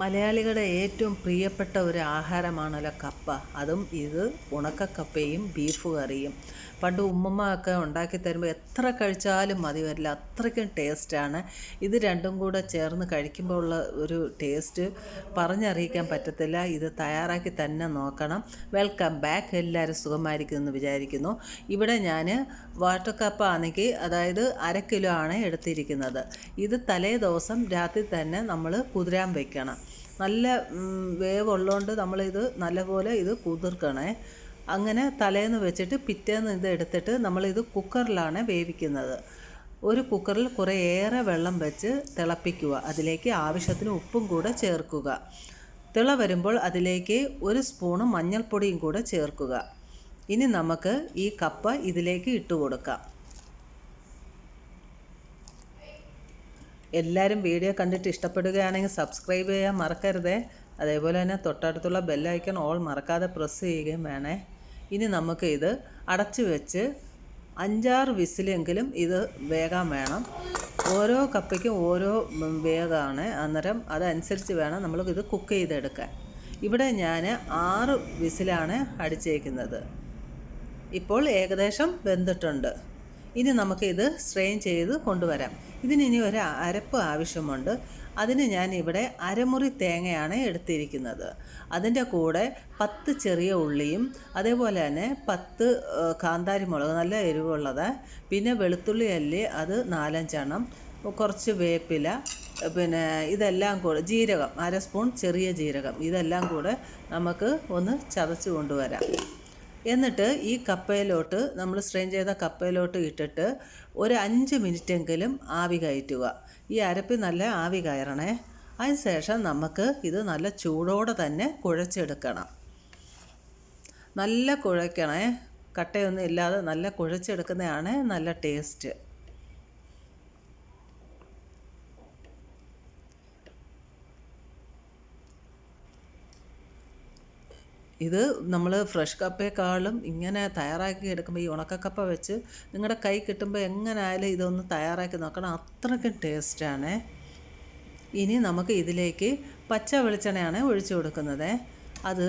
മലയാളികളുടെ ഏറ്റവും പ്രിയപ്പെട്ട ഒരു ആഹാരമാണല്ലോ കപ്പ. അതും ഇത് ഉണക്കക്കപ്പയും ബീഫ് കറിയും. പണ്ട് ഉമ്മമ്മ ഒക്കെ ഉണ്ടാക്കി തരുമ്പോൾ എത്ര കഴിച്ചാലും മതി വരില്ല. അത്രയ്ക്കും ടേസ്റ്റാണ്. ഇത് രണ്ടും കൂടെ ചേർന്ന് കഴിക്കുമ്പോൾ ഉള്ള ഒരു ടേസ്റ്റ് പറഞ്ഞറിയിക്കാൻ പറ്റത്തില്ല. ഇത് തയ്യാറാക്കി തന്നെ നോക്കണം. Welcome back. എല്ലാവരും സുഖമായിരിക്കും എന്ന് വിചാരിക്കുന്നു. ഇവിടെ ഞാൻ വാട്ടർ കപ്പ് ആണെങ്കിൽ അതായത് അര കിലോ ആണ് എടുത്തിരിക്കുന്നത്. ഇത് തലേ ദിവസം രാത്രി തന്നെ നമ്മൾ കുതിരാൻ വെക്കണം. നല്ല വേവുള്ളതുകൊണ്ട് നമ്മളിത് നല്ലപോലെ ഇത് കുതിർക്കണേ. അങ്ങനെ തലേന്ന് വെച്ചിട്ട് പിറ്റേന്ന് ഇത് എടുത്തിട്ട് നമ്മളിത് കുക്കറിലാണ് വേവിക്കുന്നത്. ഒരു കുക്കറിൽ കുറേയേറെ വെള്ളം വെച്ച് തിളപ്പിക്കുക. അതിലേക്ക് ആവശ്യത്തിന് ഉപ്പും കൂടെ ചേർക്കുക. തിള വരുമ്പോൾ അതിലേക്ക് ഒരു സ്പൂണ് മഞ്ഞൾപ്പൊടിയും കൂടെ ചേർക്കുക. ഇനി നമുക്ക് ഈ കപ്പ ഇതിലേക്ക് ഇട്ട് കൊടുക്കാം. എല്ലാവരും വീഡിയോ കണ്ടിട്ട് ഇഷ്ടപ്പെടുകയാണെങ്കിൽ സബ്സ്ക്രൈബ് ചെയ്യാൻ മറക്കരുതേ. അതേപോലെ തന്നെ തൊട്ടടുത്തുള്ള ബെല്ലൈക്കൺ ഓൾ മറക്കാതെ പ്രസ് ചെയ്യുകയും വേണേ. ഇനി നമുക്ക് ഇത് അടച്ചു വെച്ച് അഞ്ചാറ് വിസിലെങ്കിലും ഇത് വേകാൻ വേണം. ഓരോ കപ്പയ്ക്കും ഓരോ വേഗമാണ് അന്നേരം അതനുസരിച്ച് വേണം നമ്മൾ ഇത് കുക്ക് ചെയ്തെടുക്കാൻ. ഇവിടെ ഞാൻ ആറ് വിസിലാണ് അടിച്ചേക്കുന്നത്. ഇപ്പോൾ ഏകദേശം വെന്തിട്ടുണ്ട്. ഇനി നമുക്ക് ഇത് സ്ട്രെയിൻ ചെയ്ത് കൊണ്ടുവരാം. ഇതിന് ഒരു അരപ്പ് ആവശ്യമുണ്ട്. അതിന് ഞാൻ ഇവിടെ അരമുറി തേങ്ങയാണ് എടുത്തിരിക്കുന്നത്. അതിന്റെ കൂടെ പത്ത് ചെറിയ ഉള്ളിയും അതേപോലെ തന്നെ പത്ത് കാന്താരി മുളക് നല്ല എരിവുള്ളത് പിന്നെ വെളുത്തുള്ളി അല്ലി അത് നാലഞ്ചെണ്ണം കുറച്ച് വേപ്പില പിന്നെ ഇതെല്ലാം കൂടെ ജീരകം അര സ്പൂൺ ചെറിയ ജീരകം ഇതെല്ലാം കൂടെ നമുക്ക് ഒന്ന് ചതച്ച് കൊണ്ടുവരാം. എന്നിട്ട് ഈ കപ്പയിലോട്ട് നമ്മൾ സ്ട്രെയിൻ ചെയ്ത കപ്പയിലോട്ട് ഇട്ടിട്ട് ഒരു അഞ്ച് മിനിറ്റെങ്കിലും ആവി കയറ്റുക. ഈ അരപ്പി നല്ല ആവി കയറണേ. അതിനുശേഷം നമുക്ക് ഇത് നല്ല ചൂടോടെ തന്നെ കുഴച്ചെടുക്കണം. നല്ല കുഴയ്ക്കണേ കട്ടയൊന്നും ഇല്ലാതെ നല്ല കുഴച്ചെടുക്കുന്നതാണ് നല്ല ടേസ്റ്റ് ഇത് നമ്മൾ ഫ്രഷ് കപ്പയെക്കാളും ഇങ്ങനെ തയ്യാറാക്കി എടുക്കുമ്പോൾ ഈ ഉണക്കക്കപ്പ വെച്ച് നിങ്ങളുടെ കൈ കിട്ടുമ്പോൾ എങ്ങനെ ആയാലും ഇതൊന്ന് തയ്യാറാക്കി നോക്കണം. അത്രയ്ക്കും ടേസ്റ്റാണ്. ഇനി നമുക്ക് ഇതിലേക്ക് പച്ച വെളിച്ചെണ്ണയാണ് ഒഴിച്ചു കൊടുക്കുന്നത്. അത്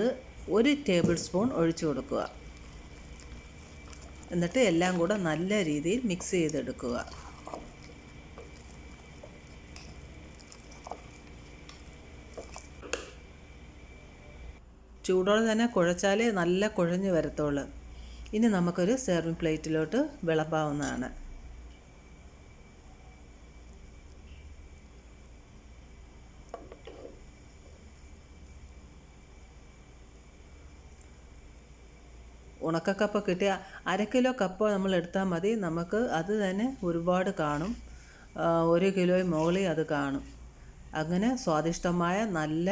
ഒരു ടേബിൾ സ്പൂൺ ഒഴിച്ചു കൊടുക്കുക. എന്നിട്ട് എല്ലാം കൂടെ നല്ല രീതിയിൽ മിക്സ് ചെയ്തെടുക്കുക. ചൂടോടെ തന്നെ കുഴച്ചാലേ നല്ല കുഴഞ്ഞു വരത്തുള്ളൂ. ഇനി നമുക്കൊരു സെർവിങ് പ്ലേറ്റിലോട്ട് വിളമ്പാവുന്നതാണ്. ഉണക്കക്കപ്പ് കിട്ടിയ അര കിലോ കപ്പ് നമ്മൾ എടുത്താൽ മതി. നമുക്ക് അത് തന്നെ ഒരുപാട് കാണും. ഒരു കിലോയും മുകളിൽ അത് കാണും. അങ്ങനെ സ്വാദിഷ്ടമായ നല്ല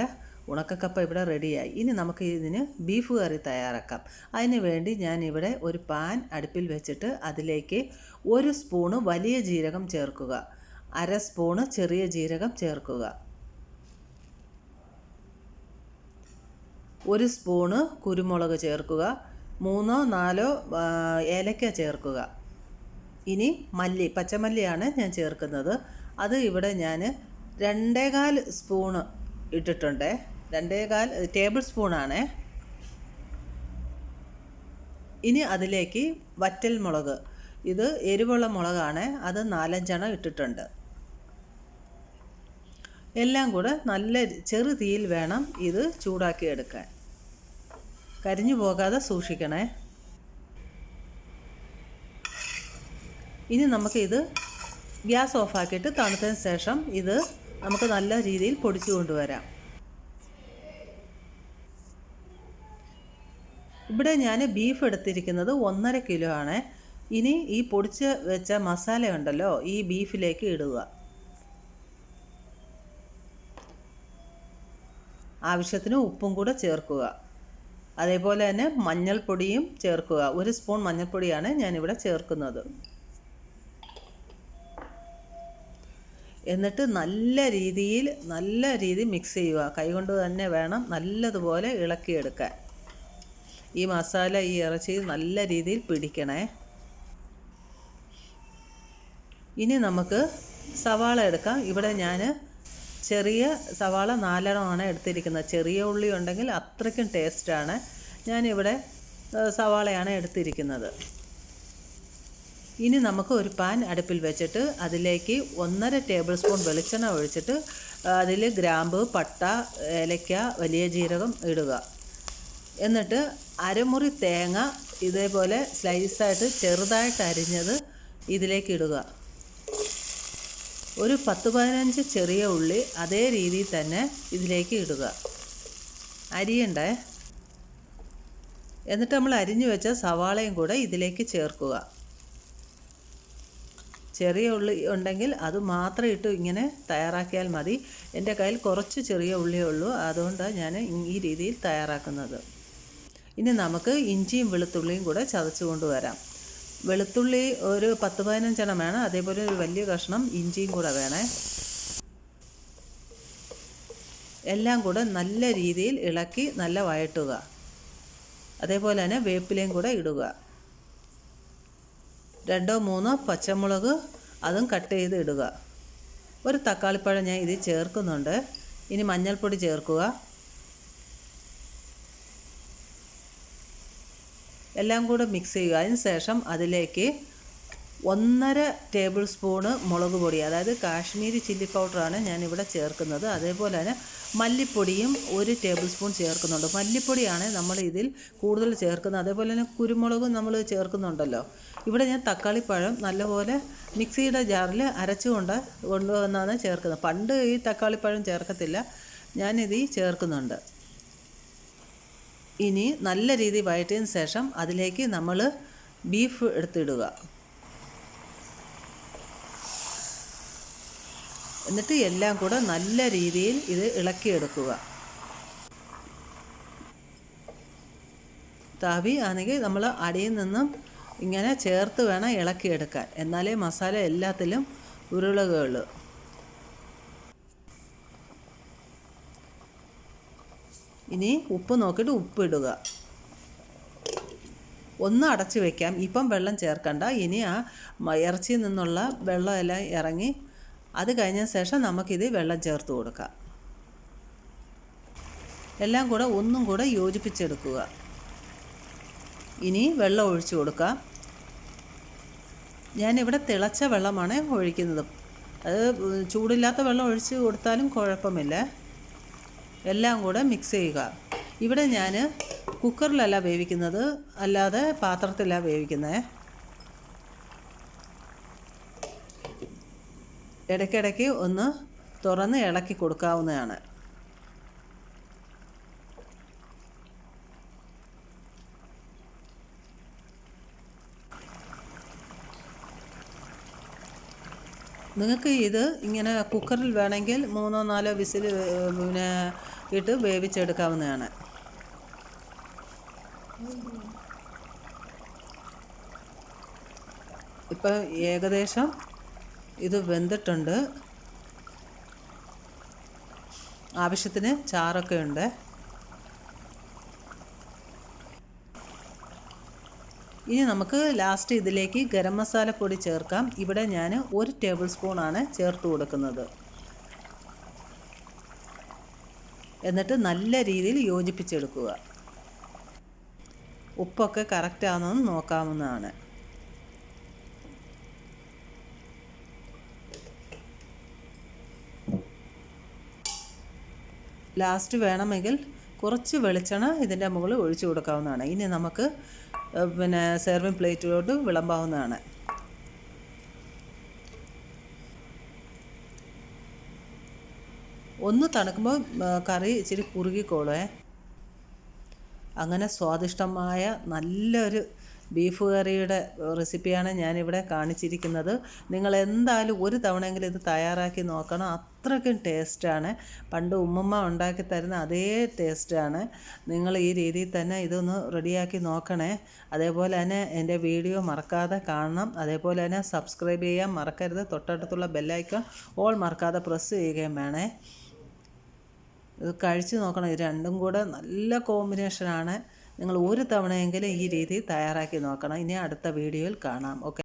ഉണക്കക്കപ്പ ഇവിടെ റെഡിയായി. ഇനി നമുക്ക് ഇതിന് ബീഫ് കറി തയ്യാറാക്കാം. അതിന് വേണ്ടി ഞാൻ ഇവിടെ ഒരു പാൻ അടുപ്പിൽ വെച്ചിട്ട് അതിലേക്ക് ഒരു സ്പൂണ് വലിയ ജീരകം ചേർക്കുക. അര സ്പൂണ് ചെറിയ ജീരകം ചേർക്കുക. ഒരു സ്പൂണ് കുരുമുളക് ചേർക്കുക. മൂന്നോ നാലോ ഏലക്ക ചേർക്കുക. ഇനി മല്ലി പച്ചമല്ലിയാണ് ഞാൻ ചേർക്കുന്നത്. അത് ഇവിടെ ഞാൻ രണ്ടേകാൽ സ്പൂണ് ഇട്ടിട്ടുണ്ട്. രണ്ടേകാൽ ടേബിൾ സ്പൂണാണേ. ഇനി അതിലേക്ക് വറ്റൽ മുളക്. ഇത് എരിവുള്ള മുളകാണ്. അത് നാലഞ്ചെണ്ണം ഇട്ടിട്ടുണ്ട്. എല്ലാം കൂടെ നല്ല ചെറു തീയിൽ വേണം ഇത് ചൂടാക്കി എടുക്കാൻ. കരിഞ്ഞു പോകാതെ സൂക്ഷിക്കണേ. ഇനി നമുക്ക് ഇത് ഗ്യാസ് ഓഫാക്കിയിട്ട് തണുത്തതിന് ശേഷം ഇത് നമുക്ക് നല്ല രീതിയിൽ പൊടിച്ചു കൊണ്ടുവരാം. ഇവിടെ ഞാൻ ബീഫ് എടുത്തിരിക്കുന്നത് ഒന്നര കിലോ ആണ്. ഇനി ഈ പൊടിച്ച് വെച്ച മസാല ഉണ്ടല്ലോ ഈ ബീഫിലേക്ക് ഇടുക. ആവശ്യത്തിന് ഉപ്പും കൂടെ ചേർക്കുക. അതേപോലെ തന്നെ മഞ്ഞൾപ്പൊടിയും ചേർക്കുക. ഒരു സ്പൂൺ മഞ്ഞൾപ്പൊടിയാണ് ഞാനിവിടെ ചേർക്കുന്നത്. എന്നിട്ട് നല്ല രീതിയിൽ നല്ല രീതിയിൽ മിക്സ് ചെയ്യുക. കൈകൊണ്ട് തന്നെ വേണം നല്ലതുപോലെ ഇളക്കിയെടുക്കാൻ. ഈ മസാല ഈ ഇറച്ചി നല്ല രീതിയിൽ പിടിക്കണേ. ഇനി നമുക്ക് സവാള എടുക്കാം. ഇവിടെ ഞാൻ ചെറിയ സവാള നാലെണ്ണമാണ് എടുത്തിരിക്കുന്നത്. ചെറിയ ഉള്ളി ഉണ്ടെങ്കിൽ അത്രയ്ക്കും ടേസ്റ്റാണ്. ഞാനിവിടെ സവാളയാണ് എടുത്തിരിക്കുന്നത്. ഇനി നമുക്ക് ഒരു പാൻ അടുപ്പിൽ വെച്ചിട്ട് അതിലേക്ക് ഒന്നര ടേബിൾ സ്പൂൺ വെളിച്ചെണ്ണ ഒഴിച്ചിട്ട് അതിൽ ഗ്രാമ്പ് പട്ട ഏലക്ക വലിയ ജീരകം ഇടുക. എന്നിട്ട് അരമുറി തേങ്ങ ഇതേപോലെ സ്ലൈസായിട്ട് ചെറുതായിട്ട് അരിഞ്ഞത് ഇതിലേക്ക് ഇടുക. ഒരു പത്ത് പതിനഞ്ച് ചെറിയ ഉള്ളി അതേ രീതിയിൽ തന്നെ ഇതിലേക്ക് ഇടുക. അരിയണ്ടേ? എന്നിട്ട് നമ്മൾ അരിഞ്ഞു വെച്ച സവാളയും കൂടെ ഇതിലേക്ക് ചേർക്കുക. ചെറിയ ഉള്ളി ഉണ്ടെങ്കിൽ അത് മാത്രം ഇട്ട് ഇങ്ങനെ തയ്യാറാക്കിയാൽ മതി. എന്റെ കയ്യിൽ കുറച്ച് ചെറിയ ഉള്ളിയേ ഉള്ളൂ. അതുകൊണ്ടാണ് ഞാൻ ഈ രീതിയിൽ തയ്യാറാക്കുന്നത്. ഇനി നമുക്ക് ഇഞ്ചിയും വെളുത്തുള്ളിയും കൂടെ ചതച്ച് കൊണ്ടുവരാം വെളുത്തുള്ളി ഒരു പത്ത് പതിനഞ്ചെണ്ണം വേണം. അതേപോലെ ഒരു വലിയ കഷ്ണം ഇഞ്ചിയും കൂടെ വേണേ. എല്ലാം കൂടെ നല്ല രീതിയിൽ ഇളക്കി നല്ല വഴട്ടുക അതേപോലെ തന്നെ വേപ്പിലയും കൂടെ ഇടുക. രണ്ടോ മൂന്നോ പച്ചമുളക് അതും കട്ട് ചെയ്ത് ഇടുക. ഒരു തക്കാളിപ്പഴം ഞാൻ ഇതിൽ ചേർക്കുന്നുണ്ട്. ഇനി മഞ്ഞൾപ്പൊടി ചേർക്കുക. എല്ലാം കൂടെ മിക്സ് ചെയ്യുക. അതിന് ശേഷം അതിലേക്ക് ഒന്നര ടേബിൾ സ്പൂണ് മുളക് പൊടി അതായത് കാശ്മീരി ചില്ലി പൗഡറാണ് ഞാനിവിടെ ചേർക്കുന്നത്. അതേപോലെ തന്നെ മല്ലിപ്പൊടിയും ഒരു ടേബിൾ സ്പൂൺ ചേർക്കുന്നുണ്ട്. മല്ലിപ്പൊടിയാണ് നമ്മൾ ഇതിൽ കൂടുതൽ ചേർക്കുന്നത്. അതേപോലെ തന്നെ കുരുമുളകും നമ്മൾ ചേർക്കുന്നുണ്ടല്ലോ. ഇവിടെ ഞാൻ തക്കാളിപ്പഴം നല്ലപോലെ മിക്സിയുടെ ജാറിൽ അരച്ചുകൊണ്ട് കൊണ്ടുവന്നാണ് ചേർക്കുന്നത്. പണ്ട് ഈ തക്കാളിപ്പഴം ചേർക്കത്തില്ല. ഞാനിത് ചേർക്കുന്നുണ്ട്. ഇനി നല്ല രീതിയിൽ വഴറ്റിയതിന് ശേഷം അതിലേക്ക് നമ്മൾ ബീഫ് എടുത്തിടുക. എന്നിട്ട് എല്ലാം കൂടെ നല്ല രീതിയിൽ ഇത് ഇളക്കിയെടുക്കുക. താവി ആണെങ്കിൽ നമ്മൾ അടിയിൽ നിന്നും ഇങ്ങനെ ചേർത്ത് വേണം ഇളക്കിയെടുക്കാൻ. എന്നാലേ മസാല എല്ലാത്തിലും ഉരുളുകയുള്ളൂ ഇനി ഉപ്പ് നോക്കിയിട്ട് ഉപ്പ് ഇടുക. ഒന്ന് അടച്ചു വയ്ക്കാം ഇപ്പം വെള്ളം ചേർക്കണ്ട. ഇനി ആ ഇറച്ചിയിൽ നിന്നുള്ള വെള്ളമെല്ലാം ഇറങ്ങി അത് കഴിഞ്ഞ ശേഷം നമുക്കിത് വെള്ളം ചേർത്ത് കൊടുക്കാം. എല്ലാം കൂടെ ഒന്നും കൂടെ യോജിപ്പിച്ചെടുക്കുക. ഇനി വെള്ളം ഒഴിച്ചു കൊടുക്കാം. ഞാനിവിടെ തിളച്ച വെള്ളമാണ് ഒഴിക്കുന്നത്. അത് ചൂടില്ലാത്ത വെള്ളം ഒഴിച്ച് കൊടുത്താലും കുഴപ്പമില്ല. എല്ലാം കൂടെ മിക്സ് ചെയ്യുക. ഇവിടെ ഞാൻ കുക്കറിലല്ല വേവിക്കുന്നത് അല്ലാതെ പാത്രത്തിലാണ് വേവിക്കുന്നത് ഇടയ്ക്കിടയ്ക്ക് ഒന്ന് തുറന്ന് ഇളക്കി കൊടുക്കാവുന്നതാണ്. നിങ്ങൾക്ക് ഇത് ഇങ്ങനെ കുക്കറിൽ വേണമെങ്കിൽ മൂന്നോ നാലോ വിസിൽ പിന്നെ ഇട്ട് വേവിച്ചെടുക്കാവുന്നതാണ്. ഇപ്പം ഏകദേശം ഇത് വെന്തിട്ടുണ്ട്. ആവശ്യത്തിന് ചാറൊക്കെ ഉണ്ട്. ഇനി നമുക്ക് ലാസ്റ്റ് ഇതിലേക്ക് ഗരം മസാല പൊടി ചേർക്കാം. ഇവിടെ ഞാൻ ഒരു ടേബിൾ സ്പൂണാണ് ചേർത്ത് കൊടുക്കുന്നത്. എന്നിട്ട് നല്ല രീതിയിൽ യോജിപ്പിച്ചെടുക്കുക. ഉപ്പൊക്കെ കറക്റ്റ് ആണോ എന്ന് നോക്കാവുന്നതാണ്. ലാസ്റ്റ് വേണമെങ്കിൽ കുറച്ച് വെളിച്ചെണ്ണ ഇതിന്റെ മുകളിൽ ഒഴിച്ചു കൊടുക്കാവുന്നതാണ്. ഇനി നമുക്ക് പിന്നെ സെർവിങ് പ്ലേറ്റിലോട്ട് വിളമ്പാവുന്നതാണ്. ഒന്ന് തണുക്കുമ്പോൾ കറി ഇച്ചിരി കുറുകിക്കോളേ അങ്ങനെ സ്വാദിഷ്ടമായ നല്ലൊരു ബീഫ് കറിയുടെ റെസിപ്പിയാണ് ഞാനിവിടെ കാണിച്ചിരിക്കുന്നത്. നിങ്ങൾ എന്തായാലും ഒരു തവണയെങ്കിലും ഇത് തയ്യാറാക്കി നോക്കണം. അത്രയ്ക്കും ടേസ്റ്റാണ്. പണ്ട് ഉമ്മമ്മ ഉണ്ടാക്കി തരുന്ന അതേ ടേസ്റ്റാണ്. നിങ്ങൾ ഈ രീതിയിൽ തന്നെ ഇതൊന്ന് റെഡിയാക്കി നോക്കണേ. അതേപോലെ തന്നെ എന്റെ വീഡിയോ മറക്കാതെ കാണണം. അതേപോലെ തന്നെ സബ്സ്ക്രൈബ് ചെയ്യാൻ മറക്കരുത്. തൊട്ടടുത്തുള്ള ബെല്ലൈക്കൺ ഓൾ മറക്കാതെ പ്രസ് ചെയ്യുകയും വേണേ. ഇത് കഴിച്ചു നോക്കണം. ഇത് രണ്ടും കൂടെ നല്ല കോമ്പിനേഷനാണ് നിങ്ങൾ ഒരു തവണയെങ്കിലും ഈ രീതി തയ്യാറാക്കി നോക്കണം. ഇനി അടുത്ത വീഡിയോയിൽ കാണാം. ഓക്കെ